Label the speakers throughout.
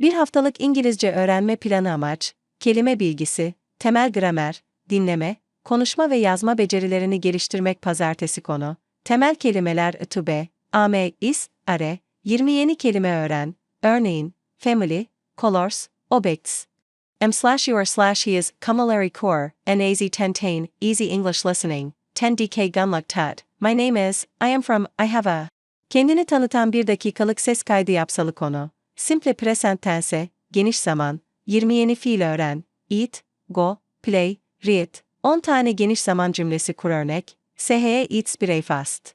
Speaker 1: Bir haftalık İngilizce öğrenme planı amaç, kelime bilgisi, temel gramer, dinleme, konuşma ve yazma becerilerini geliştirmek pazartesi konu. Temel kelimeler to be, ame, is, are, 20 yeni kelime öğren, örneğin, family, colors, objects. M slash your slash he is, Kamilari core, and az tentain, easy English listening, 10 dk gunluck tut. My name is, I am from, I have a. Kendini tanıtan bir dakikalık ses kaydı yapsalı konu. Simple present tense, geniş zaman, 20 yeni fiil öğren, eat, go, play, read, 10 tane geniş zaman cümlesi kur örnek, SHE eats breakfast.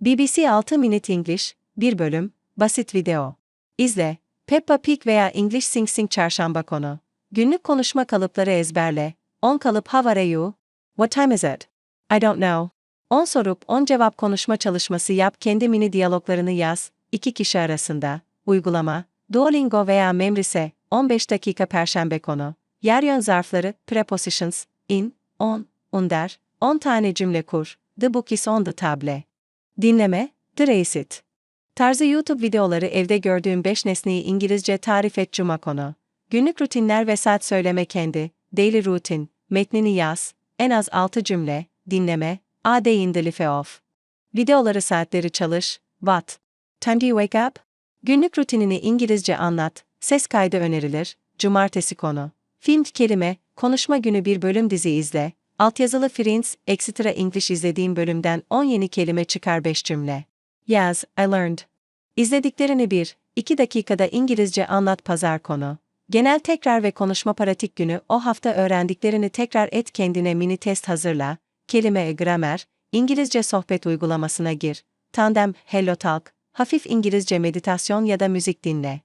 Speaker 1: BBC 6 Minute English, 1 bölüm, basit video. İzle, Peppa Pig veya English Sing Sing çarşamba konu. Günlük konuşma kalıpları ezberle. 10 kalıp How are you? What time is it? I don't know. 10 sorup 10 cevap konuşma çalışması yap kendi mini diyaloglarını yaz, iki kişi arasında. Uygulama, Duolingo veya Memrise, 15 dakika perşembe konu. Yer yön zarfları, prepositions, in, on, under, 10 tane cümle kur. The book is on the table. Dinleme, The Receipt. Tarzı YouTube videoları evde gördüğüm 5 nesneyi İngilizce tarif et cuma konu. Günlük rutinler ve saat söyleme kendi, daily routine, metnini yaz, en az 6 cümle, dinleme, a day in the life of. Videoları saatleri çalış, what? Time do you wake up? Günlük rutinini İngilizce anlat, ses kaydı önerilir, cumartesi konu. Film kelime, konuşma günü bir bölüm dizi izle, altyazılı Friends, Extra English izlediğim bölümden 10 yeni kelime çıkar 5 cümle. Yaz, I learned. İzlediklerini 1, 2 dakikada İngilizce anlat pazar konu. Genel tekrar ve konuşma pratik günü o hafta öğrendiklerini tekrar et kendine mini test hazırla, kelime gramer, İngilizce sohbet uygulamasına gir, tandem, hello talk, hafif İngilizce meditasyon ya da müzik dinle.